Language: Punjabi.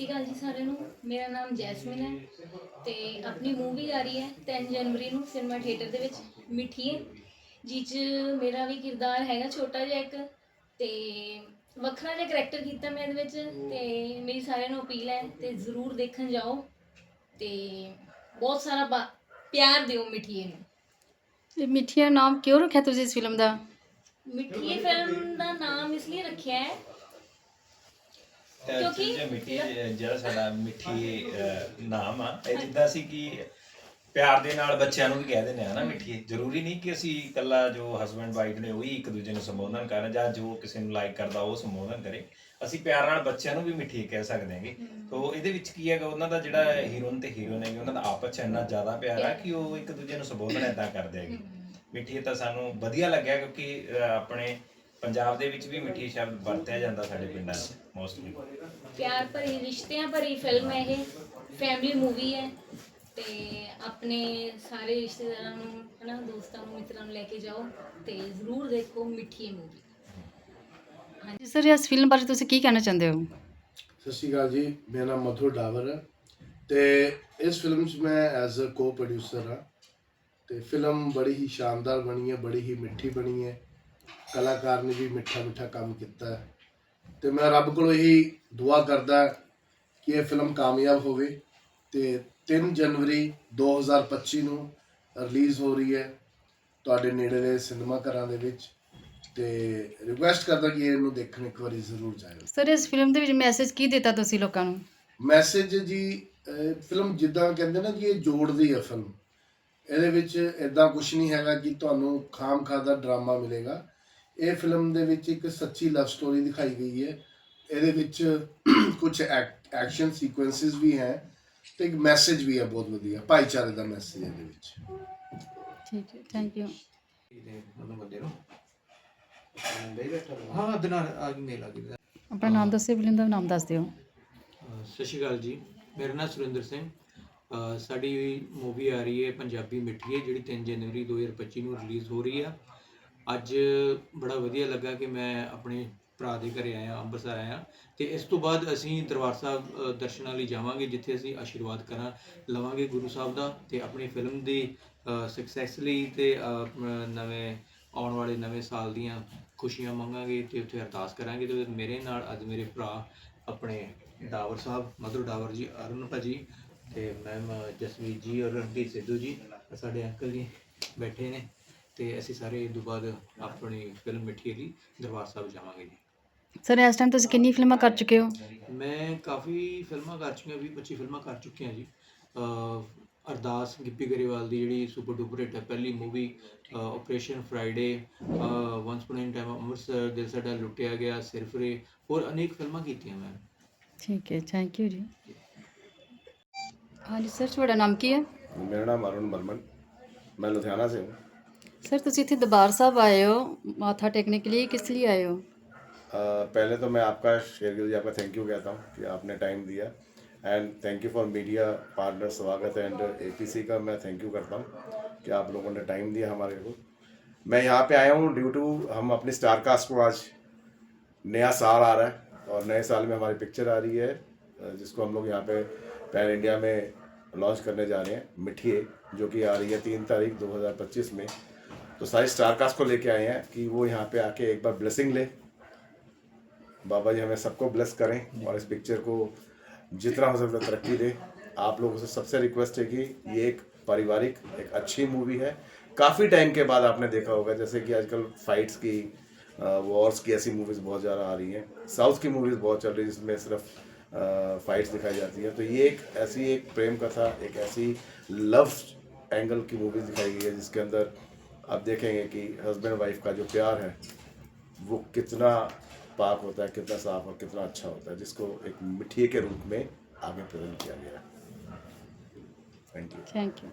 ਸ਼੍ਰੀ ਅਕਾਲ ਜੀ ਸਾਰਿਆਂ ਨੂੰ। ਮੇਰਾ ਨਾਮ ਜੈਸਮਿਨ ਹੈ ਤੇ ਆਪਣੀ ਮੂਵੀ ਆ ਰਹੀ ਹੈ 10 ਜਨਵਰੀ ਨੂੰ ਸਿਨੇਮਾ ਥੀਏਟਰ ਦੇ ਵਿੱਚ ਮਿੱਠੀਏ ਜਿਹ 'ਚ ਮੇਰਾ ਵੀ ਕਿਰਦਾਰ ਹੈਗਾ ਛੋਟਾ ਜਿਹਾ ਇੱਕ ਤੇ ਵੱਖਰਾ ਜਿਹਾ ਕਰੈਕਟਰ ਕੀਤਾ ਮੈਂ ਇਹਦੇ ਵਿੱਚ ਤੇ ਮੇਰੀ ਸਾਰਿਆਂ ਨੂੰ ਅਪੀਲ ਹੈ ਤੇ ਜ਼ਰੂਰ ਦੇਖਣ ਜਾਓ ਤੇ ਬਹੁਤ ਸਾਰਾ ਪਿਆਰ ਦਿਓ ਮਿੱਠੀਏ ਨੂੰ। ਇਹ ਮਿੱਠੀਆ ਨਾਮ ਕਿਉਂ ਰੱਖਿਆ ਤੁਸੀਂ ਇਸ ਫਿਲਮ ਦਾ? ਮਿੱਠੀਏ ਫਿਲਮ ਦਾ ਨਾਮ ਇਸ ਲਈ ਰੱਖਿਆ ਹੈ ਕਿਉਂਕਿ- ਮਿੱਠੀ ਜਿਹੜਾ ਸਾਡਾ ਮਿੱਠੀ ਅਹ, ਨਾਮ ਆ ਇਹ ਜਿੱਦਾਂ ਸੀ ਕਿ ਪਿਆਰ ਦੇ ਨਾਲ ਬੱਚਿਆਂ ਨੂੰ ਵੀ ਕਹਿ ਦਿੰਦੇ ਆ ਨਾ ਮਿੱਠੀ ਜ਼ਰੂਰੀ ਨਹੀਂ ਕਿ ਅਸੀਂ ਇਕੱਲਾ ਜੋ ਹਸਬੰਡ ਵਾਈਫ ਨੇ ਉਹੀ ਇੱਕ ਦੂਜੇ ਨੂੰ ਸੰਬੋਧਨ ਕਰਨ ਜਾਂ ਜੋ ਕਿਸੇ ਨੂੰ ਲਾਈਕ ਕਰਦਾ ਉਹ ਸੰਬੋਧਨ ਕਰੇ। ਅਸੀਂ ਪਿਆਰ ਨਾਲ ਬੱਚਿਆਂ ਨੂੰ ਵੀ ਮਿੱਠੀ ਕਹਿ ਸਕਦੇ ਹਾਂਗੇ। ਤੋਂ ਇਹਦੇ ਵਿੱਚ ਕੀ ਹੈਗਾ ਉਹਨਾਂ ਦਾ ਜਿਹੜਾ ਹੀਰੋਇਨ ਤੇ ਹੀਰੋਇਨ ਹੈਗੇ ਉਹਨਾਂ ਦਾ ਆਪਸ ਚ ਇੰਨਾ ਜ਼ਿਆਦਾ ਪਿਆਰ ਆ ਕਿ ਉਹ ਇੱਕ ਦੂਜੇ ਨੂੰ ਸੰਬੋਧਨ ਏਦਾਂ ਕਰਦੇ ਹੈਗੇ। ਮਿੱਠੀ ਤਾਂ ਸਾਨੂੰ ਵਧੀਆ ਲੱਗਿਆ ਕਿਉਂਕਿ ਅਹ, ਆਪਣੇ ਪੰਜਾਬ ਦੇ ਵਿੱਚ ਵੀ ਮਿੱਠੀ ਸ਼ਬਦ ਵਰਤਿਆ ਜਾਂਦਾ ਸਾਡੇ ਪਿੰਡਾਂ 'ਚ ਮੋਸਟਲੀ ਪਿਆਰ ਭਰੀ ਰਿਸ਼ਤਿਆਂ ਭਰੀ ਫਿਲਮ ਹੈ ਇਹ ਫੈਮਿਲੀ ਮੂਵੀ ਹੈ ਤੇ ਆਪਣੇ ਸਾਰੇ ਰਿਸ਼ਤੇਦਾਰਾਂ ਨੂੰ ਹਨਾ ਦੋਸਤਾਂ ਨੂੰ ਮਿੱਤਰਾਂ ਨੂੰ ਲੈ ਕੇ ਜਾਓ ਤੇ ਜ਼ਰੂਰ ਦੇਖੋ ਮਿੱਠੀ ਮੂਵੀ ਜੀ ਸਰ ਇਸ ਫਿਲਮ ਬਾਰੇ ਤੁਸੀਂ ਕੀ ਕਹਿਣਾ ਚਾਹੁੰਦੇ ਹੋ? ਸਤਿ ਸ਼੍ਰੀ ਅਕਾਲ ਜੀ ਮੇਰਾ ਨਾਮ ਮਧੁਰ ਡਾਵਰ ਹੈ ਤੇ ਇਸ ਫਿਲਮ 'ਚ ਮੈਂ ਐਜ਼ ਅ ਕੋ ਪ੍ਰੋਡਿਊਸਰ ਹਾਂ ਤੇ ਫਿਲਮ ਬੜੀ ਹੀ ਸ਼ਾਨਦਾਰ ਬਣੀ ਹੈ ਬੜੀ ਹੀ ਮਿੱਠੀ ਬਣੀ ਹੈ। ਕਲਾਕਾਰ ਨੇ ਵੀ ਮਿੱਠਾ ਮਿੱਠਾ ਕੰਮ ਕੀਤਾ। ਤੇ ਮੈਂ ਰੱਬ ਕੋਲੋਂ ਇਹੀ ਦੁਆ ਕਰਦਾ ਕਿ ਇਹ ਫਿਲਮ ਕਾਮਯਾਬ ਹੋਵੇ ਤੇ 3 ਜਨਵਰੀ 2025 ਨੂੰ ਰਿਲੀਜ਼ ਹੋ ਰਹੀ ਹੈ ਤੁਹਾਡੇ ਨੇੜੇ ਦੇ ਸਿਨੇਮਾ ਘਰਾਂ ਦੇ ਵਿੱਚ ਤੇ ਰਿਕੁਐਸਟ ਕਰਦਾ ਕਿ ਇਹਨੂੰ ਦੇਖਣ ਇੱਕ ਵਾਰੀ ਜ਼ਰੂਰ ਜਾਇਓ। ਸਰ ਇਸ ਫਿਲਮ ਦੇ ਵਿੱਚ ਮੈਸੇਜ ਕੀ ਦਿੱਤਾ ਤੁਸੀਂ ਲੋਕਾਂ ਨੂੰ? ਮੈਸੇਜ ਜੀ ਫਿਲਮ ਜਿੱਦਾਂ ਕਹਿੰਦੇ ਨਾ ਕਿ ਇਹ ਜੋੜਦੀ ਹੈ ਫਿਲਮ ਇਹਦੇ ਵਿੱਚ ਇਦਾਂ ਕੁਝ ਨਹੀਂ ਹੈਗਾ ਕਿ ਤੁਹਾਨੂੰ ਖਾਮ ਖਾ ਦਾ ਡਰਾਮਾ ਮਿਲੇਗਾ। ਇਹ ਫਿਲਮ ਦੇ ਵਿੱਚ ਇੱਕ ਸੱਚੀ ਲਵ ਸਟੋਰੀ ਦਿਖਾਈ ਗਈ ਹੈ। ਇਹਦੇ ਵਿੱਚ ਕੁਝ ਐਕਸ਼ਨ ਸੀਕੁਐਂਸਿਸ ਵੀ ਹੈ ਤੇ ਇੱਕ ਮੈਸੇਜ ਵੀ ਹੈ ਬਹੁਤ ਵਧੀਆ ਭਾਈਚਾਰੇ ਦਾ ਮੈਸੇਜ ਇਹਦੇ ਵਿੱਚ। ਠੀਕ ਹੈ ਥੈਂਕ ਯੂ ਉਹਨੂੰ ਬੰਦੇ ਨੂੰ। ਹਾਂ ਅਦਨਾ ਆ ਗਈ ਮੇਲ ਆ ਗਈ। ਆਪਣਾ ਨਾਮ ਦੱਸਿਓ ਫਿਲਮ ਦਾ ਨਾਮ ਦੱਸ ਦਿਓ। ਸਤਿ ਸ਼੍ਰੀ ਅਕਾਲ ਜੀ। ਮੇਰਾ ਨਾਮ ਸੁਰਿੰਦਰ ਸਿੰਘ। ਸਾਡੀ ਮੂਵੀ ਆ ਰਹੀ ਹੈ ਪੰਜਾਬੀ ਮਿੱਠੀਏ ਜਿਹੜੀ 3 ਜਨਵਰੀ 2025 ਨੂੰ ਰਿਲੀਜ਼ ਹੋ ਰਹੀ ਆ। ਅੱਜ ਬੜਾ ਵਧੀਆ ਲੱਗਾ ਕਿ ਮੈਂ ਆਪਣੇ ਭਰਾ ਦੇ ਘਰੇ ਆਇਆ ਅੰਮ੍ਰਿਤਸਰ ਆਇਆ ਤੇ ਇਸ ਤੋਂ ਬਾਅਦ ਅਸੀਂ ਦਰਬਾਰ ਸਾਹਿਬ ਦਰਸ਼ਨਾਂ ਲਈ ਜਾਵਾਂਗੇ, ਜਿੱਥੇ ਅਸੀਂ ਆਸ਼ੀਰਵਾਦ ਕਰਾਂ, ਲਵਾਂਗੇ ਗੁਰੂ ਸਾਹਿਬ ਦਾ ਤੇ ਆਪਣੀ ਫਿਲਮ ਦੀ ਸਕਸੈਸ ਲਈ ਤੇ ਨਵੇਂ, ਆਉਣ ਵਾਲੇ ਨਵੇਂ ਸਾਲ ਦੀਆਂ ਖੁਸ਼ੀਆਂ ਮੰਗਾਂਗੇ ਤੇ ਉੱਥੇ ਅਰਦਾਸ ਕਰਾਂਗੇ ਤੇ ਮੇਰੇ ਨਾਲ ਅੱਜ ਮੇਰੇ ਭਰਾ ਆਪਣੇ ਡਾਵਰ ਸਾਹਿਬ, ਮਧੁਰ ਡਾਵਰ ਜੀ, ਅਰੁਣ ਭਾਜੀ ਤੇ ਮੈਮ ਜਸਮੀਤ ਜੀ ਔਰ ਰਣਜੀਤ ਸਿੱਧੂ ਜੀ, ਸਾਡੇ ਅੰਕਲ ਜੀ ਬੈਠੇ ਨੇ। ਤੇ ਅਸੀਂ ਸਾਰੇ ਇਹ ਤੋਂ ਬਾਅਦ ਆਪਣੀ ਫਿਲਮ ਮਿੱਠੀ ਲਈ ਦਰਬਾਰ ਸਾਹਿਬ ਜਾਵਾਂਗੇ ਜੀ ਸਰ ਇਸ ਟਾਈਮ ਤੁਸੀਂ ਕਿੰਨੀ ਫਿਲਮਾਂ ਕਰ ਚੁੱਕੇ ਹੋ ਮੈਂ ਕਾਫੀ ਫਿਲਮਾਂ ਕਰ ਚੁੱਕੀਆਂ 20 25 ਫਿਲਮਾਂ ਕਰ ਚੁੱਕਿਆ ਜੀ ਅਹ ਅਰਦਾਸ ਗਿੱਪੀ ਗਰੇਵਾਲ ਦੀ ਜਿਹੜੀ ਸੁਪਰ ਡੁਪਰ ਹਿੱਟ ਹੈ ਪਹਿਲੀ movie operation Friday once upon in time Amritsar Dil Sada Luttiya ਗਿਆ ਸਿਰਫਰੇ ਹੋਰ ਅਨੇਕ ਫਿਲਮਾਂ ਕੀਤੀਆਂ ਮੈਂ ਠੀਕ ਹੈ ਥੈਂਕ ਯੂ ਜੀ ਹਾਂਜੀ ਸਰ ਤੁਹਾਡਾ ਨਾਮ ਕੀ ਹੈ मेरा नाम अरुण बर्मन मैं लुधियाना से हूँ सर तुम इतने दरबार साहब आए हो, माथा टेकने के लिए किस लिए आए हो? पहले तो मैं आपका शेरगिल जी, आपका थैंक यू कहता हूँ कि आपने टाइम दिया। And thank you for media partner स्वागत एंड एपीसी का मैं थैंक यू करता हूँ कि आप लोगों ने टाइम दिया हमारे को। मैं यहाँ पे आया हूँ ड्यू टू हम अपने स्टार कास्ट को आज नया साल आ रहा है और नए साल में हमारी पिक्चर आ रही है जिसको हम लोग यहाँ पे पैन इंडिया में लॉन्च करने जा रहे हैं, मिठिए, जो कि आ रही है तीन तारीख 2025 में। तो सारी स्टार कास्ट को लेके आए हैं कि वो यहाँ पे आके एक बार ब्लेसिंग ले। बाबा जी हमें सबको ब्लेस करें और इस पिक्चर को जितना हो सकता तरक्की दे। आप लोगों से सबसे रिक्वेस्ट है कि ये एक पारिवारिक, एक अच्छी मूवी है। काफ़ी टाइम के बाद आपने देखा होगा, जैसे कि आजकल फाइट्स की वॉर्स की ऐसी मूवीज़ बहुत ज़्यादा आ रही हैं। साउथ की मूवीज़ बहुत चल रही है जिसमें सिर्फ़ फाइट्स दिखाई जाती है। तो ये एक ऐसी एक प्रेम कथा, एक ऐसी लव एंगल की मूवीज़ दिखाई गई है जिसके अंदर आप देखेंगे कि हस्बैंड वाइफ का जो प्यार है, वो कितना पाक होता है, कितना साफ़ और कितना अच्छा होता है, जिसको एक मिठिए के रूप में आगे प्रेजेंट किया गया है। Thank you thank you